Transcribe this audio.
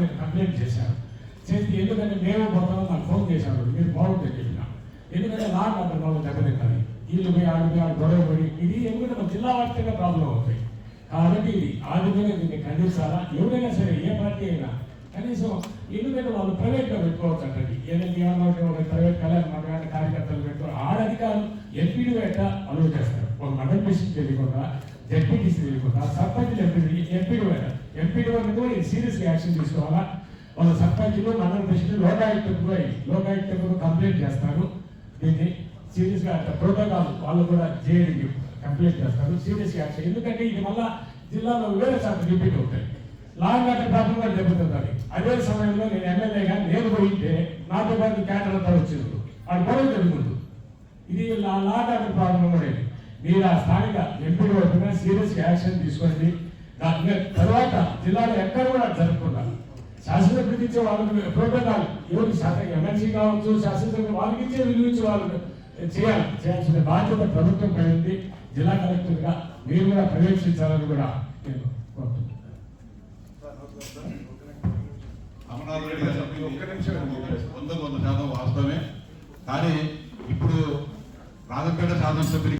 మీద కంప్లైంట్ చేశారు. చేస్తే ఎందుకంటే మేము పోతాం నాకు ఫోన్ చేశారు. మీరు బాగుంటుంది చెప్పిన. ఎందుకంటే నాకు అక్కడ వాళ్ళు దెబ్బతింటారు వీళ్ళు పోయి ఆడు పోయి ఆడు గొడవ పడి ఇది ఎందుకంటే మన జిల్లా వ్యాప్తంగా ప్రాబ్లం అవుతాయి కాబట్టి ఇది ఆదిగా దీన్ని ఖండించాలా? ఎవరైనా సరే ఏ పార్టీ అయినా కనీసం ఎందుకంటే వాళ్ళు ప్రైవేట్గా పెట్టుకోవచ్చు అంటే ఏదైతే ఏమన్నా ప్రైవేట్ కళ్యాణ మండలాన్ని కార్యకర్తలు పెట్టు ఆడ అధికారులు ఎంపీడీ ఎట్ట అలవ్ చేస్తారు. ఒక మండల మిషన్ తెలియకుండా జడ్పీటీసీ తెలియకుండా సర్పంచ్ ఎంపీడీ ఎంపీడీ ఎంపీడీ మీద కూడా సీరియస్ యాక్షన్ తీసుకోవాలా? వాళ్ళ సర్పంచ్లు మండల ప్రెసిడెంట్ లోకాయుక్తకు పోయి లోకాయుక్తకు కంప్లైంట్ చేస్తారు. దీన్ని సీరియస్గా ప్రోటోకాల్ వాళ్ళు కూడా జేఏడీ కంప్లైంట్ చేస్తారు. Serious action. ఎందుకంటే ఇది మళ్ళా జిల్లాలో వేరే సార్లు రిపీట్ అవుతాయి లాంగ్ అండ్ ఆర్డర్ ప్రాబ్లం కూడా దెబ్బతింటుంది అదే సమయంలో నేను ఎమ్మెల్యేగా నేను పోయింటే నాతో పాటు క్యాటర్ అంతా వచ్చింది. అది గొడవ జరుగుతుంది ఇది లా లా ఆర్డర్ ప్రాబ్లం కూడా మీరు ఆ స్థానిక ఎంపీ వైపున సీరియస్ యాక్షన్ తీసుకోండి. దాని తర్వాత జిల్లాలో ఎక్కడ కూడా జరగకుండా శాసనసభ్యులు ఇచ్చే వాళ్ళకి ప్రోటోకాల్ ఎవరు శాసన ఎమ్మెల్సీ కావచ్చు శాసనసభ వాళ్ళకి ఇచ్చే విలువ ఇచ్చే వాళ్ళు చేయాలి. చేయాల్సిన బాధ్యత ప్రభుత్వం పై జిల్లా కలెక్టర్గా మీరు కూడా పర్యవేక్షించాలని కూడా నేను కోరుతున్నాను. వంద వాస్తవమే. కానీ ఇప్పుడు రాజంపేట శాసనసభ్యులు